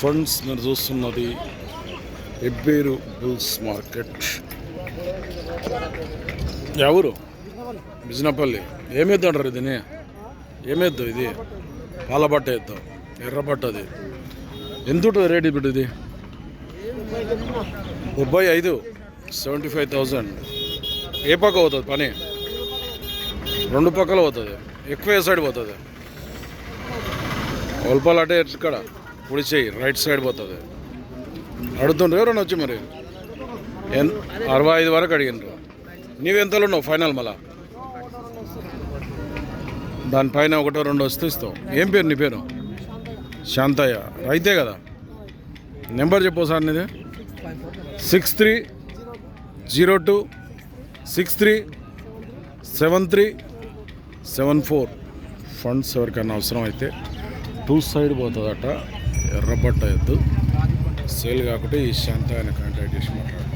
Funds మీరు చూస్తున్నది ఎబ్బేరు bulls market. ఎవరు? బిజినపల్లి. ఏమేద్దంటారు అంటారు ఏమేద్దు ఇది? పాలబట్ట వేద్దాం ఎద్దాం అది. ఎంత రేట్ ఇప్పుడు ఇది? ముప్పై ఐదు. Seventy five thousand. ఏ పక్క పోతుంది పని? రెండు పక్కల పోతుంది. ఎక్కువ ఏ సైడ్ పోతుంది? ఒల్పాలంటే ఇక్కడ? కుడి చేయి రైట్ సైడ్ పోతుంది. అడుగుతుండ్రు ఎవరన్నా వచ్చి మరి? ఎన్ అరవై ఐదు వరకు అడిగినరు నీవెంతలో ఉన్నావు ఫైనల్ మళ్ళా? దానిపైన ఒకటో రెండు వస్తే ఇస్తావు. ఏం పేరు నీ పేరు? శాంతయ్య. రైతే కదా? నెంబర్ చెప్పు సార్ నీది. Six three zero two six three seven three seven four funds ఎవరికైనా అవసరం అయితే టూ సైడ్ పోతుందట. ఎర్రబట్ట ఎద్దు. సేల్ కాకుంటే ఈ శాంత ఆయన కాంటాక్ట్ చేసి మాట్లాడతాం